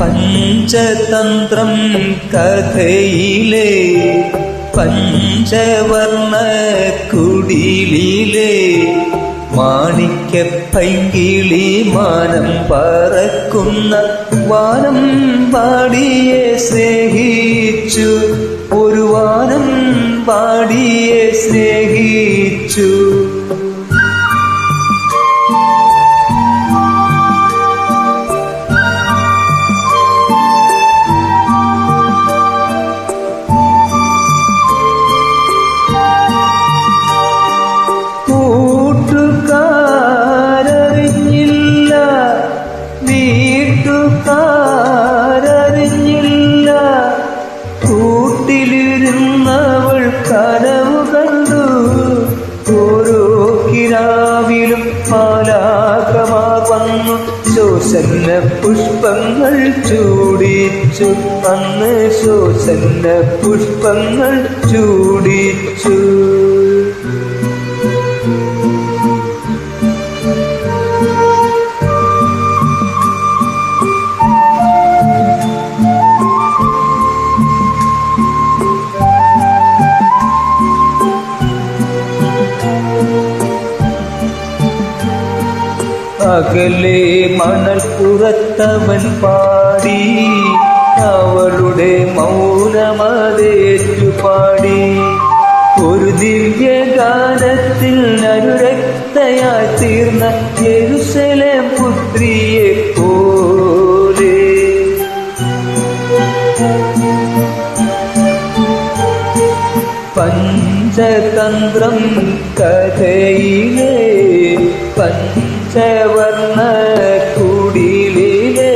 പഞ്ചതന്ത്രം കഥയിലെ പഞ്ചവർണ കുടിലിലെ മാണിക്ക പൈങ്കിളി മാനം പറക്കുന്ന വാനം പാടിയെ സ്നേഹിച്ചു. ഒരു വാനം പാടിയെ സ്നേഹിച്ചു. കൂട്ടിലിരുന്നവൾ കനവ് കണ്ടു. ഓരോ കിരാവിലും മാലാകമാർ വന്നു ശോസന്ന പുഷ്പങ്ങൾ ചൂടിച്ചു. അന്ന് ശോസന്ന പുഷ്പങ്ങൾ ചൂടിച്ചു. അകലെ മണൽപ്പുറത്തവൻ പാടി അവളുടെ മൗനമതേറ്റു പാടി. ഒരു ദിവ്യ ദിവ്യഗാനത്തിൽ അനുരക്തയായി തീർന്ന യെരുസലേം പുത്രിയെ പഞ്ചതന്ത്രം കഥയിലെ പഞ്ചവർണ കുടിലിലെ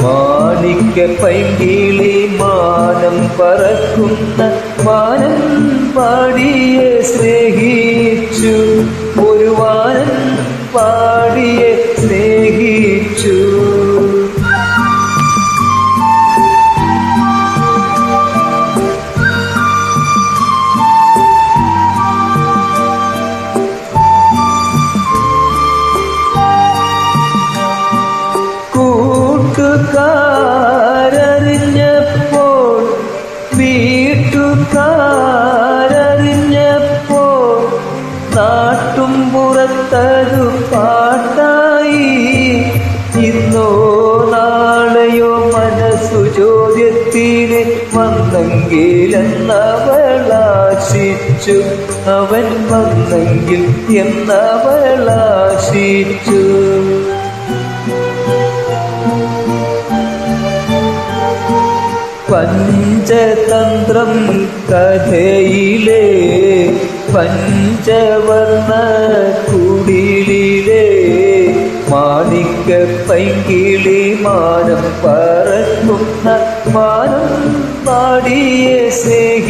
മാണിക്യ പൈങ്കിളി മാനം പറക്കുന്ന മാനം പാടിയെ സ്നേഹിച്ചു കൂട്ടുകാരറിഞ്ഞപ്പോൾ വീട്ടുകാരറിഞ്ഞപ്പോൾ നാട്ടും പുറത്തതു പാട്ടായി. ഇന്നോ നാളെയോ മനസ്സു ചോദ്യത്തിന് വന്നെങ്കിലെന്നവളാശിച്ചു. അവൻ വന്നെങ്കിൽ എന്നവളാശിച്ചു. പഞ്ചതന്ത്രം കഥയിലെ പഞ്ചവർണ കുടിലിലെ മാണിക്ക പൈങ്കിളി മാനം പറക്കുന്ന മാനം പാടിയ സ്നേഹിച്ചു